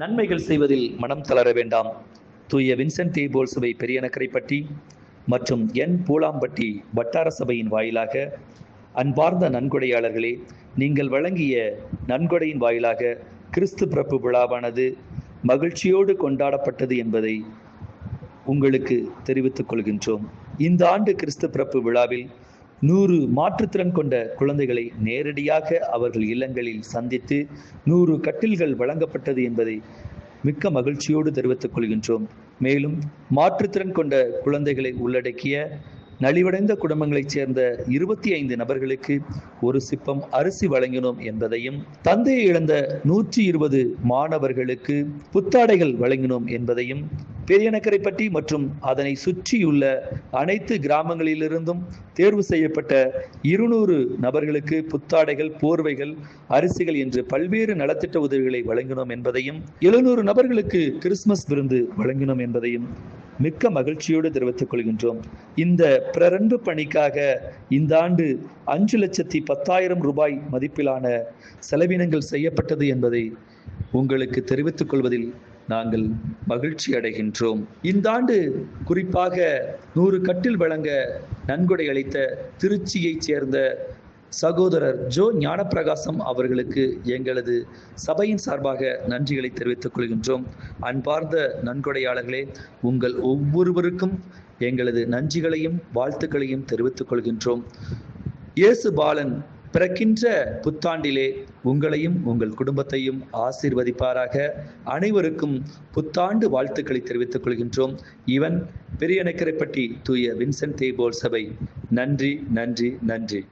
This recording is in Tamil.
நன்மைகள் செய்வதில் மனம் தளர வேண்டாம். தூய வின்சென்ட் தேபோல் சபை பெரியநக்கரைப்பட்டி மற்றும் என். பூலாம்பட்டி வட்டார சபையின் வாயிலாக அன்பார்ந்த நன்கொடையாளர்களே நீங்கள் வழங்கிய நன்கொடையின் வாயிலாக கிறிஸ்து பிறப்பு விழாவானது மகிழ்ச்சியோடு கொண்டாடப்பட்டது என்பதை உங்களுக்கு தெரிவித்துக் கொள்கின்றோம். இந்த ஆண்டு கிறிஸ்து பிறப்பு விழாவில் நூறு மாற்றுத்திறன் கொண்ட குழந்தைகளை நேரடியாக அவர்கள் இல்லங்களில் சந்தித்து நூறு கட்டில்கள் வழங்கப்பட்டது என்பதை மிக்க மகிழ்ச்சியோடு தெரிவித்துக் கொள்கின்றோம். மேலும் மாற்றுத்திறன் கொண்ட குழந்தைகளை உள்ளடக்கிய நலிவடைந்த குடும்பங்களைச் சேர்ந்த இருபத்தி ஐந்து நபர்களுக்கு ஒரு சிப்பம் அரிசி வழங்கினோம் என்பதையும் தந்தையை இழந்த நூற்றி இருபது மாணவர்களுக்கு புத்தாடைகள் வழங்கினோம் என்பதையும் பெரியனக்கரைப்பட்டி மற்றும் அதனை சுற்றியுள்ள அனைத்து கிராமங்களிலிருந்தும் தேர்வு செய்யப்பட்ட இருநூறு நபர்களுக்கு புத்தாடைகள் போர்வைகள் அரிசிகள் என்று பல்வேறு நலத்திட்ட உதவிகளை வழங்கினோம் என்பதையும் எழுநூறு நபர்களுக்கு கிறிஸ்துமஸ் விருந்து வழங்கினோம் என்பதையும் மிக்க மகிழ்ச்சியோடு தெரிவித்துக் கொள்கின்றோம். இந்த பிரரன்பு பணிக்காக இந்த ஆண்டு அஞ்சு லட்சத்தி பத்தாயிரம் ரூபாய் மதிப்பிலான செலவினங்கள் செய்யப்பட்டது என்பதை உங்களுக்கு தெரிவித்துக் கொள்வதில் நாங்கள் மகிழ்ச்சி அடைகின்றோம். இந்த ஆண்டு குறிப்பாக நூறு கட்டில் வழங்க நன்கொடை அளித்த திருச்சியைச் சேர்ந்த சகோதரர் ஜோ ஞானப்பிரகாசம் அவர்களுக்கு எங்களது சபையின் சார்பாக நன்றிகளை தெரிவித்துக் கொள்கின்றோம். அன்பார்ந்த நன்கொடையாளர்களே உங்கள் ஒவ்வொருவருக்கும் எங்களது நன்றிகளையும் வாழ்த்துக்களையும் தெரிவித்துக் கொள்கின்றோம். இயேசு பாலன் பிறக்கின்ற புத்தாண்டிலே உங்களையும் உங்கள் குடும்பத்தையும் ஆசீர்வதிப்பாராக. அனைவருக்கும் புத்தாண்டு வாழ்த்துக்களை தெரிவித்துக் கொள்கின்றோம். இவன் பெரியநக்கரைப்பட்டி தூய வின்சென்ட் தேபோல் சபை. நன்றி நன்றி நன்றி.